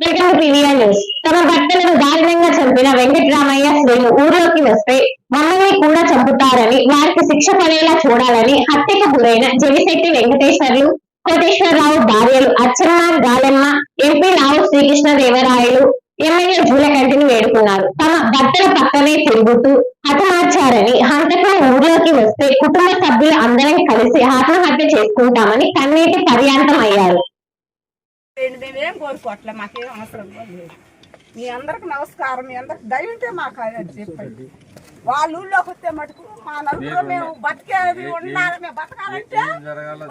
Welcome to PVR news తమ భర్తలను దారుణంగా చంపిన వెంకటరామయ్య శ్రీను ఊర్లోకి వస్తే మమ్మల్ని కూడా చంపుతారని వారికి శిక్ష పడేలా చూడాలని హత్యకు గురైన జవిశెట్టి వెంకటేశ్వర్లు కోటేశ్వరరావు భార్యలు అచ్చమ్మ గాలెమ్మ ఎంపీ రావు శ్రీకృష్ణదేవరాయలు ఎమ్మెల్యే జూలకంటిని వేడుకున్నారు. తమ భర్తల పక్కనే తిరుగుతూ హతమార్చారని హంతకం ఊర్లోకి వస్తే కుటుంబ సభ్యులు అందరం కలిసి ఆత్మహత్య చేసుకుంటామని కన్నీటి పర్యాంతం అయ్యారు ఏంటి మేమేం కోరుకోవట్లే మాకేం అవసరం లేదు. మీ అందరికి నమస్కారం మీ అందరికి దయ ఉంటే మాకు అది చెప్పండి. వాళ్ళ ఊళ్ళోకి వస్తే మటుకు మా నలుగురు మేము బతికేది ఉండాలి మేము బతకాలంటే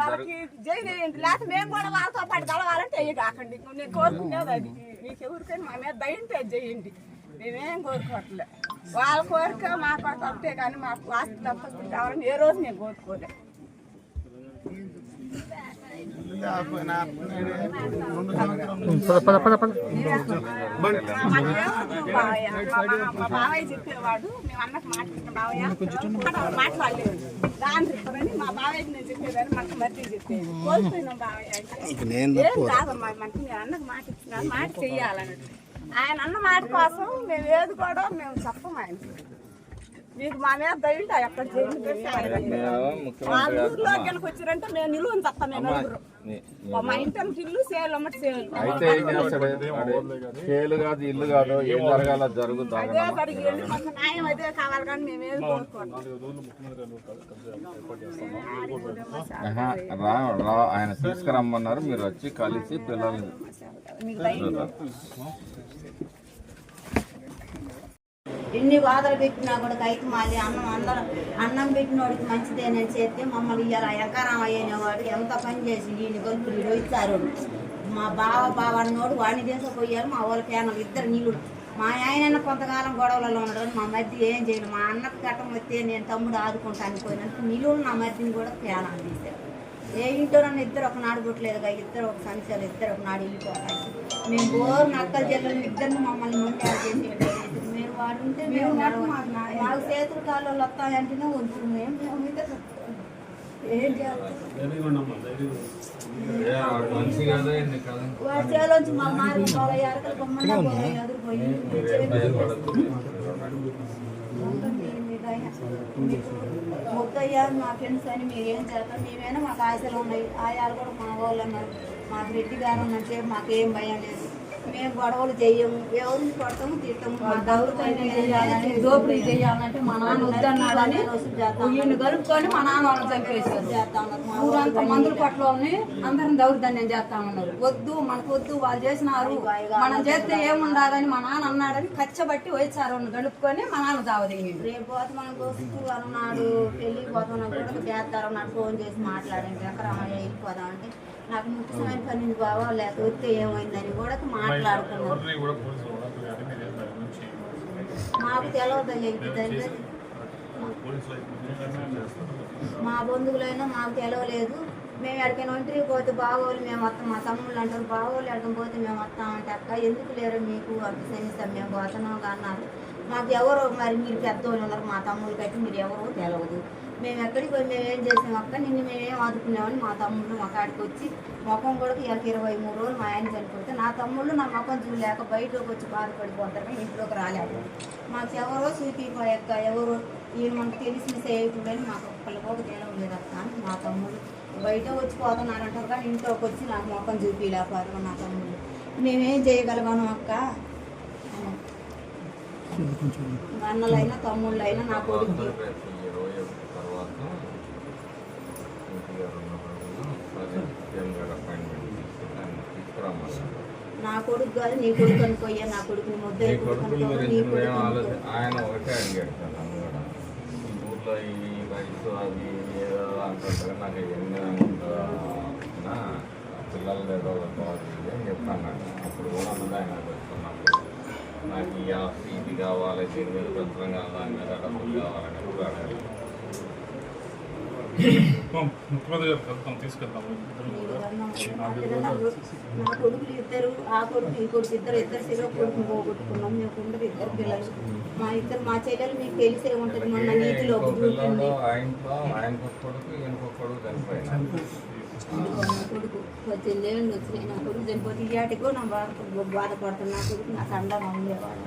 వాళ్ళకి జై చేయండి. లేకపోతే మేము కూడా వాళ్ళతో పాటు గడవాలంటే అయ్యి కాకండి. నేను కోరుకునేది అది. మీకు ఎవరికైనా మా మీద దయ ఉంటే అది చేయండి. మేమేం కోరుకోవట్లే. వాళ్ళ కోరిక మా కొరకు అంతే కానీ మాకు ఆస్తి తప్పదు కావాలని ఏ రోజు నేను కోరుకోలే. చెప్పేవాడు మేము అన్నకు మాట్లాడిన బావయ్య మాట్లాడలేదు దాని చెప్పరని మా బావయ్యకి నేను చెప్పేదాన్ని మనకు చెప్పేది కోల్పోయినాం కాదమ్మా మనకి నేను అన్నకు మాట ఇచ్చినా మాట చెయ్యాలని ఆయన అన్న మాట కోసం మేము ఏది కూడా మేము చెప్పం ఆయన మీకు మా మీద దయ ఉంటే ఎక్కడ గెలకు వచ్చారంటే మేము నిలువని తప్ప మేము మా ఇంటి ఇల్లు సేలు అమ్మటి అయితే కాదు ఇల్లు కాదు ఏం జరగాల జరుగుతా అదే జరిగింది మాకు న్యాయం అదే కావాలి కానీ మేమేది కోరుకోండి రా రా ఆయన తీసుకురమ్మన్నారు. మీరు వచ్చి కలిసి పిల్లల్ని ఎన్ని బాధలు పెట్టినా కూడా అయితే మాలి అన్నం అందరం అన్నం పెట్టినోడికి మంచిదేనని చెప్తే మమ్మల్ని ఇలా ఎంకరామయ్యనేవాడు ఎంత పని చేసి ఈయన గొంతులు ఇచ్చారు. మా బావ బావ అన్నోడు వాడిని పోయారు మా వాళ్ళ ఫ్యామిలీ ఇద్దరు నీళ్ళు. మా ఆయన కొంతకాలం గొడవలలో ఉండడం మా మధ్య ఏం చేయను మా అన్నకు కట్టం వస్తే నేను తమ్ముడు ఆదుకుంటాను పోయినందుకు నిలువు నా మధ్యని కూడా పేనాలు తీశారు. ఏ ఇంట్లో నన్ను ఇద్దరు ఒకనాడు పుట్టలేదుగా ఇద్దరు ఒక సంచాలు ఇద్దరు ఒకనాడు వెళ్ళిపోవాలి మేము బోరు నక్కల జిల్లాలు ఇద్దరిని మమ్మల్ని ముందు చేసి మీరు వాడు ఉంటే మేము. మాకు చేతులు కాళ్ళు వస్తాయంటేనే వద్దు. మేము మేము ఇద్దరు ఏం చేస్తాం మంచి కదా ఎన్ని కదా వాడి చేలోంచి మా మారి పోలే ఎరకలు బొమ్మన్నా పోలే ఎదురుపోయి ముద్దయ్య మా ఫ్రెండ్స్ అని మీరు ఏం చేస్తారు? మేమైనా మాకు ఆశలు ఉన్నాయి ఆయాలు కూడా మా వాళ్ళు అన్నారు మాకు రెడ్డి గారు ఉన్నట్టే మాకేం భయం లేదు. మేము గొడవలు చెయ్యము ఎవరిని కొడతాము తిట్టము మా దౌర్జన్యం దోపిడీ చేయాలంటే మా నాన్న వద్దన్నాడని ఈయన కలుపుకొని మా నాన్న వాళ్ళని చంపేశారు. ఊరంతా మందుల పట్లని అందరం దౌర్జన్యం చేస్తామన్నారు వద్దు మనకు వద్దు వాళ్ళు చేసినారు. మనం చేస్తే ఏముండాలని మా నాన్న అన్నాడని కచ్చబట్టి వచ్చారు గడుపుకొని మా నాన్న చావదింగిండు. రేపు పోతే మనం దోస్తు అన్నాడు పెళ్ళికి పోతాం చేస్తారు నాకు ఫోన్ చేసి మాట్లాడండి ఎక్కడమ్మయ్య వెళ్ళిపోదాం అంటే నాకు ముఖ్యమైన పని ఉంది బావా లేకపోతే ఏమైందని కూడా మాట్లాడుకున్నాం మాకు ఏంటిదంటే మా బంధువులైనా మాకు తెలవలేదు. మేము ఎక్కడికైనా ఒంటరికి పోతే బాగోలు మేము వస్తాం. మా తమ్ముళ్ళు అంటారు బాగోలు ఎక్కడికి పోతే మేము వస్తామంటే అక్క ఎందుకు లేరు మీకు? అంత సమిస్తాం మేము పోతున్నాం అన్నారు. మాకు ఎవరు మరి మీరు పెద్దోళ్ళు ఉన్నారు మా తమ్ముళ్ళు కట్టి మీరు ఎవరో తెలవదు. మేము ఎక్కడికి పోయి మేము ఏం చేసాం అక్క? నిన్ను మేమేం ఆదుకున్నామని మా తమ్ముళ్ళు మా కాడికి వచ్చి ముఖం కూడా ఇవాళకి ఇరవై మూడు రోజులు మా ఆయన చనిపోతే నా తమ్ముళ్ళు నా ముఖం చూడలేక బయటకు వచ్చి బాధపడిపోతారు కానీ ఇంట్లోకి రాలేదు. మాకు ఎవరో చూపిపోయాక ఎవరు ఈయన మనకు తెలిసిన సేవకుడని మాకు ఒక్కళ్ళకి కూడా అక్క అని మా తమ్ముడు బయట వచ్చి పోతున్నారంటారు కానీ ఇంట్లోకి వచ్చి నాకు ముఖం చూపించలేపారు నా తమ్ముడు మేమేం చేయగలగాను అక్క? అని. అన్నలైనా తమ్ముళ్ళైనా నా కొడుకు రేపు ఇరవై ఒకటి తర్వాత ఇంటి గారు ఉన్నప్పుడు సరే సీఎం గారు అపాయింట్మెంట్ తీసుకుని ఆయన తీసుకురమ్మన్నారు నా కొడుకు కాదు నీ కొడుకు అనుకోయ్యా నా కొడుకుని కొడుకుల గురించి ఆలోచన. ఆయన ఒకటే అడిగాడు సార్ నన్ను కూడా ఈ ఊర్లో ఈ వయసు అది ఏదో అంటారు నాకు ఎన్ని అనుకుంటున్నా పిల్లలు ఏదో కావాలి అని చెప్తాను అప్పుడు కూడా అన్నది ఆయన చెప్తున్నప్పుడు నాకు ఈ ఆస్తి ఇది కావాలి దీని మీద పత్రం కావాలి దాని మీద డబ్బులు కావాలని అడిగాడు ముఖ్యమంత్రి గారు కలుద్దాం కూడా నా కొడుకులు ఇద్దరు ఆ కొడుకు ఈ కొడుకు ఇద్దరు ఇద్దరు శివ కొడుకు పోగొట్టుకున్నాం మేము ఇద్దరు పిల్లలు. మా ఇద్దరు మా చెల్లెలు మీకు తెలిసే ఉంటుంది మొన్న నీటిలో దూకింది కొడుకు పద్దెనిమిది ఏళ్ళు వచ్చినాయి. నా కొడుకు చనిపోతే ఇయాటికో నా బాధ బాధపడుతున్నా నా కొడుకు నాకు అండగా ఉండేవాడు